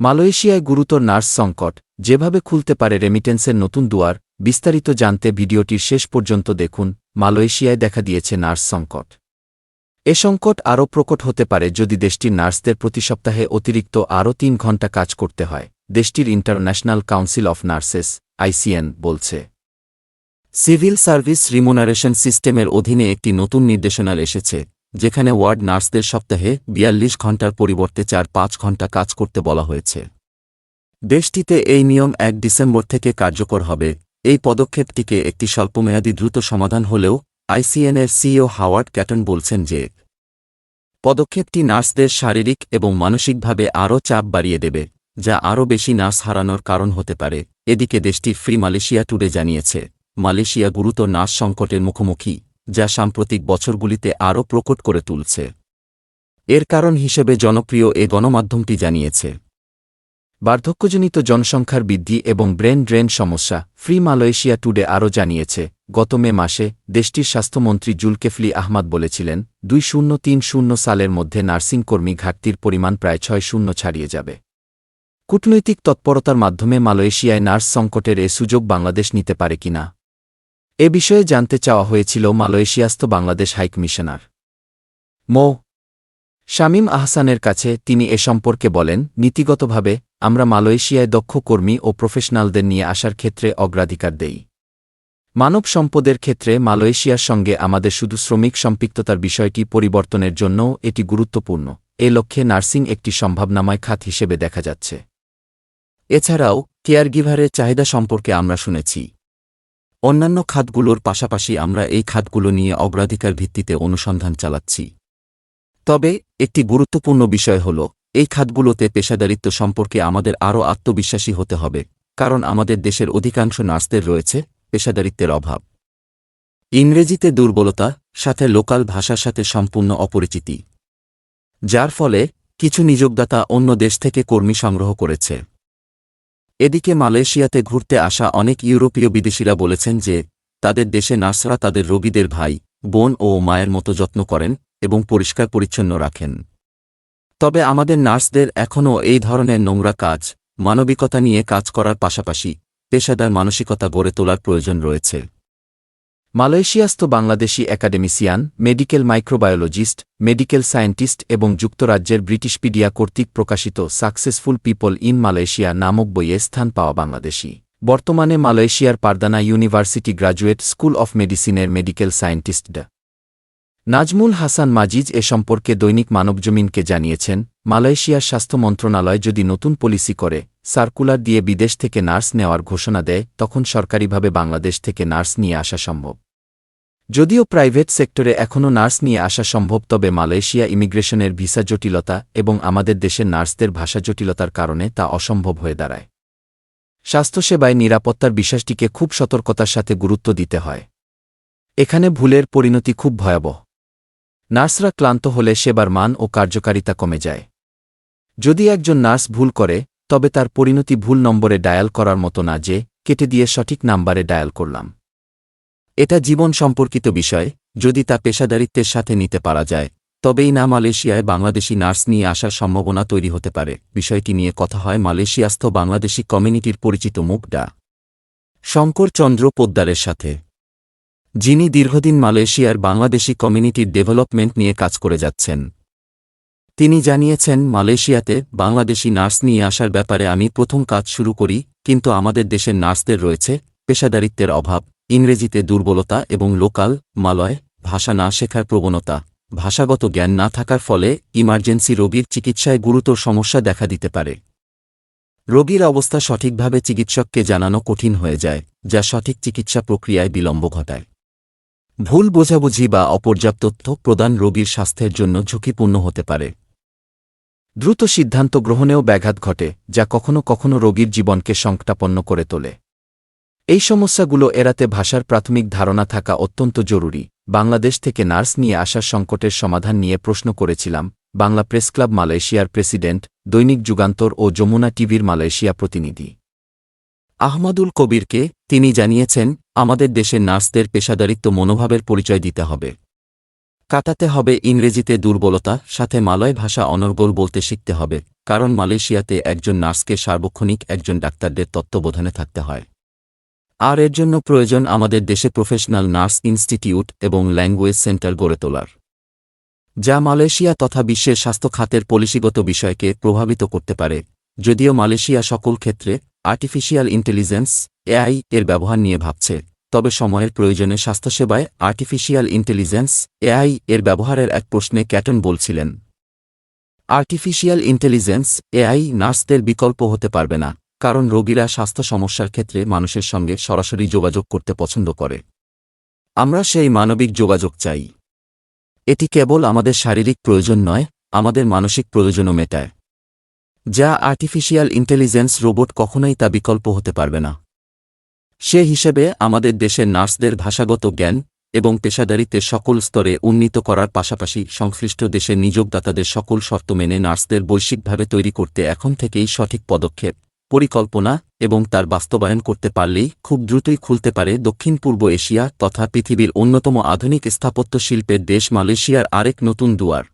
মালয়েশিয়ায় গুরুতর নার্স সংকট, যেভাবে খুলতে পারে রেমিটেন্সের নতুন দুয়ার, বিস্তারিত জানতে ভিডিওটির শেষ পর্যন্ত দেখুন, মালয়েশিয়ায় দেখা দিয়েছে নার্স সংকট। এ সংকট আরও প্রকট হতে পারে যদি দেশটির নার্সদের প্রতি সপ্তাহে অতিরিক্ত আরও তিন ঘণ্টা কাজ করতে হয়, দেশটির international council of nurses, ICN, বলছে। সিভিল সার্ভিস রিমুনারেশন সিস্টেমের অধীনে একটি নতুন নির্দেশনাল এসেছে যেখানে ওয়ার্ড নার্সদের সপ্তাহে বিয়াল্লিশ ঘণ্টার পরিবর্তে চার পাঁচ ঘণ্টা কাজ করতে বলা হয়েছে। দেশটিতে এই নিয়ম এক ডিসেম্বর থেকে কার্যকর হবে। এই পদক্ষেপটিকে একটি স্বল্পমেয়াদী দ্রুত সমাধান হলেও আইসিএনের সিও হাওয়ার্ড ক্যাটন বলছেন যে, পদক্ষেপটি নার্সদের শারীরিক এবং মানসিকভাবে আরও চাপ বাড়িয়ে দেবে, যা আরও বেশি নার্স হারানোর কারণ হতে পারে। এদিকে দেশটির ফ্রি মালয়েশিয়া টুডে জানিয়েছে, মালয়েশিয়া গুরুতর নার্স সংকটের মুখোমুখি। যা সাম্প্রতিক বছরগুলিতে আরও প্রকট করে তুলছে। এর কারণ হিসেবে জনপ্রিয় এ গণমাধ্যমটি জানিয়েছে। বার্ধক্যজনিত জনসংখ্যার বৃদ্ধি এবং ব্রেন ড্রেন সমস্যা ফ্রি মালয়েশিয়া টুডে আরও জানিয়েছে। গত মে মাসে দেশটির স্বাস্থ্যমন্ত্রী জুলকেফলি আহমাদ বলেছিলেন, দুই শূন্য তিন শূন্য সালের মধ্যে নার্সিং কর্মী ঘাটতির পরিমাণ প্রায় ছয় শূন্য ছাড়িয়ে যাবে। কূটনৈতিক তৎপরতার মাধ্যমে মালয়েশিয়ায় নার্স সংকটের এ সুযোগ বাংলাদেশ নিতে পারে কিনা? এ বিষয়ে জানতে চাওয়া হয়েছিল মালয়েশিয়াস্থ বাংলাদেশ হাইকমিশনার মো. শামীম আহসানের কাছে তিনি এ সম্পর্কে বলেন, নীতিগতভাবে, আমরা মালয়েশিয়ায় দক্ষ কর্মী ও প্রফেশনালদের নিয়ে আসার ক্ষেত্রে অগ্রাধিকার দেই। মানব সম্পদের ক্ষেত্রে মালয়েশিয়ার সঙ্গে আমাদের শুধু শ্রমিক সম্পৃক্ততার বিষয়টি পরিবর্তনের জন্যও এটি গুরুত্বপূর্ণ। এ লক্ষ্যে নার্সিং একটি সম্ভাবনাময় খাত হিসেবে দেখা যাচ্ছে। এছাড়াও কেয়ারগিভারের চাহিদা সম্পর্কে আমরা শুনেছি। অন্যান্য খাতগুলোর পাশাপাশি আমরা এই খাতগুলো নিয়ে অগ্রাধিকার ভিত্তিতে অনুসন্ধান চালাচ্ছি। তবে, একটি গুরুত্বপূর্ণ বিষয় হল, এই খাতগুলোতে পেশাদারিত্ব সম্পর্কে আমাদের আরও আত্মবিশ্বাসী হতে হবে, কারণ আমাদের দেশের অধিকাংশ নার্সদের রয়েছে পেশাদারিত্বের অভাব। ইংরেজিতে দুর্বলতা, সাথে লোকাল ভাষার সাথে সম্পূর্ণ অপরিচিতি। যার ফলে, কিছু নিযোগদাতা অন্য দেশ থেকে কর্মী সংগ্রহ করেছে। এদিকে মালয়েশিয়াতে ঘুরতে আসা অনেক ইউরোপীয় বিদেশিরা বলেছেন যে, তাদের দেশে নার্সরা তাদের রোগীদের ভাই, বোন ও মায়ের মতো যত্ন করেন এবং পরিষ্কার পরিচ্ছন্ন রাখেন। তবে আমাদের নার্সদের এখনও এই ধরনের নোংরা কাজ, মানবিকতা নিয়ে কাজ করার পাশাপাশি পেশাদার মানসিকতা গড়ে তোলার প্রয়োজন রয়েছে। মালয়েশিয়াস্থ Bangladeshi academician, medical microbiologist, medical scientist এবং যুক্তরাজ্যের ব্রিটিশপিডিয়া কর্তৃক প্রকাশিত সাকসেসফুল পিপল ইন মালয়েশিয়া নামক বইয়ে স্থান পাওয়া বাংলাদেশি। বর্তমানে মালয়েশিয়ার Perdana University Graduate School of মেডিসিনের মেডিকেল সায়েন্টিস্ট ডা। নাজমুল হাসান মাজিজ এ সম্পর্কে দৈনিক মানবজমিনকে জানিয়েছেন, মালয়েশিয়ার স্বাস্থ্য মন্ত্রণালয় যদি নতুন পলিসি করে সার্কুলার দিয়ে বিদেশ থেকে নার্স নেওয়ার ঘোষণা দেয়, তখন সরকারিভাবে বাংলাদেশ থেকে নার্স নিয়ে আসা সম্ভব। যদিও প্রাইভেট সেক্টরে এখনও নার্স নিয়ে আসা সম্ভব, তবে মালয়েশিয়া ইমিগ্রেশনের ভিসা জটিলতা এবং আমাদের দেশের নার্সদের ভাষা জটিলতার কারণে তা অসম্ভব হয়ে দাঁড়ায়। স্বাস্থ্যসেবায় নিরাপত্তার বিশ্বাসটিকে খুব সতর্কতার সাথে গুরুত্ব দিতে হয়। এখানে ভুলের পরিণতি খুব ভয়াবহ। নার্সরা ক্লান্ত হলে সেবার মান ও কার্যকারিতা কমে যায়। যদি একজন নার্স ভুল করে তবে তার পরিণতি ভুল নম্বরে ডায়াল করার মতো না যে, কেটে দিয়ে সঠিক নাম্বারে ডায়াল করলাম। এটা জীবন সম্পর্কিত বিষয়, যদি তা পেশাদারিত্বের সাথে নিতে পারা যায়, তবেই না মালয়েশিয়ায় বাংলাদেশি নার্স নিয়ে আসার সম্ভাবনা তৈরি হতে পারে। বিষয়টি নিয়ে কথা হয় মালয়েশিয়াস্থ বাংলাদেশি কমিউনিটির পরিচিত মুখ ডা। শঙ্কর চন্দ্র পোদ্দারের সাথে। যিনি দীর্ঘদিন মালয়েশিয়ার বাংলাদেশি কমিউনিটির ডেভেলপমেন্ট নিয়ে কাজ করে যাচ্ছেন। তিনি জানিয়েছেন, মালয়েশিয়াতে বাংলাদেশি নার্স নিয়ে আসার ব্যাপারে আমি প্রথম কাজ শুরু করি, কিন্তু আমাদের দেশের নার্সদের রয়েছে পেশাদারিত্বের অভাব, ইংরেজিতে দুর্বলতা এবং লোকাল, মালয়, ভাষা না শেখার প্রবণতা, ভাষাগত জ্ঞান না থাকার ফলে ইমার্জেন্সি রোগীর চিকিৎসায় গুরুতর সমস্যা দেখা দিতে পারে। রোগীর অবস্থা সঠিকভাবে চিকিৎসককে জানানো কঠিন হয়ে যায়, যা সঠিক চিকিৎসা প্রক্রিয়ায় বিলম্ব ঘটায়। ভুল বোঝাবুঝি বা অপর্যাপ্ত তথ্য প্রদান রোগীর স্বাস্থ্যের জন্য ঝুঁকিপূর্ণ হতে পারে। দ্রুত সিদ্ধান্ত গ্রহণেও ব্যাঘাত ঘটে, যা কখনো কখনো রোগীর জীবনকে সংকটাপন্ন করে তোলে। এই সমস্যাগুলো এড়াতে ভাষার প্রাথমিক ধারণা থাকা অত্যন্ত জরুরি। বাংলাদেশ থেকে নার্স নিয়ে আসার সংকটের সমাধান নিয়ে প্রশ্ন করেছিলাম, বাংলা প্রেস ক্লাব মালয়েশিয়ার প্রেসিডেন্ট, দৈনিক যুগান্তর ও যমুনা টিভির মালয়েশিয়া প্রতিনিধি। আহমদুল কবিরকে তিনি জানিয়েছেন, আমাদের দেশের নার্সদের পেশাদারিত্ব মনোভাবের পরিচয় দিতে হবে। কাটাতে হবে ইংরেজিতে দুর্বলতা, সাথে মালয় ভাষা অনর্গল বলতে শিখতে হবে, কারণ মালয়েশিয়াতে একজন নার্সকে সার্বক্ষণিক একজন ডাক্তারদের তত্ত্বাবধানে থাকতে হয়। আর এর জন্য প্রয়োজন আমাদের দেশে প্রফেশনাল নার্স ইনস্টিটিউট এবং ল্যাঙ্গুয়েজ সেন্টার গড়ে তোলার। যা মালয়েশিয়া তথা বিশ্বের স্বাস্থ্য খাতের পলিসিগত বিষয়কে প্রভাবিত করতে পারে, যদিও মালয়েশিয়া সকল ক্ষেত্রে আর্টিফিশিয়াল ইন্টেলিজেন্স এআই এর ব্যবহার নিয়ে ভাবছে। তবে সময়ের প্রয়োজনে স্বাস্থ্যসেবায় আর্টিফিশিয়াল ইন্টেলিজেন্স, এআই এর ব্যবহারের এক প্রশ্নে ক্যাটন বলছিলেন, আর্টিফিশিয়াল ইন্টেলিজেন্স, এআই নার্সদের বিকল্প হতে পারবে না, কারণ রোগীরা স্বাস্থ্য সমস্যার ক্ষেত্রে মানুষের সঙ্গে সরাসরি যোগাযোগ করতে পছন্দ করে। আমরা সেই মানবিক যোগাযোগ চাই। এটি কেবল আমাদের শারীরিক প্রয়োজন নয়, আমাদের মানসিক প্রয়োজনও মেটায়। যা আর্টিফিশিয়াল ইন্টেলিজেন্স রোবট কখনোই তা বিকল্প হতে পারবে না। সে হিসেবে আমাদের দেশের নার্সদের ভাষাগত জ্ঞান এবং পেশাদারিত্বের সকল স্তরে উন্নীত করার পাশাপাশি সংশ্লিষ্ট দেশের নিযোগদাতাদের সকল শর্ত মেনে নার্সদের বৈশ্বিকভাবে তৈরি করতে এখন থেকেই সঠিক পদক্ষেপ, পরিকল্পনা এবং তার বাস্তবায়ন করতে পারলেই খুব দ্রুতই খুলতে পারে দক্ষিণ পূর্ব এশিয়া তথা পৃথিবীর অন্যতম আধুনিক স্থাপত্য শিল্পের দেশ মালয়েশিয়ার আরেক নতুন দুয়ার।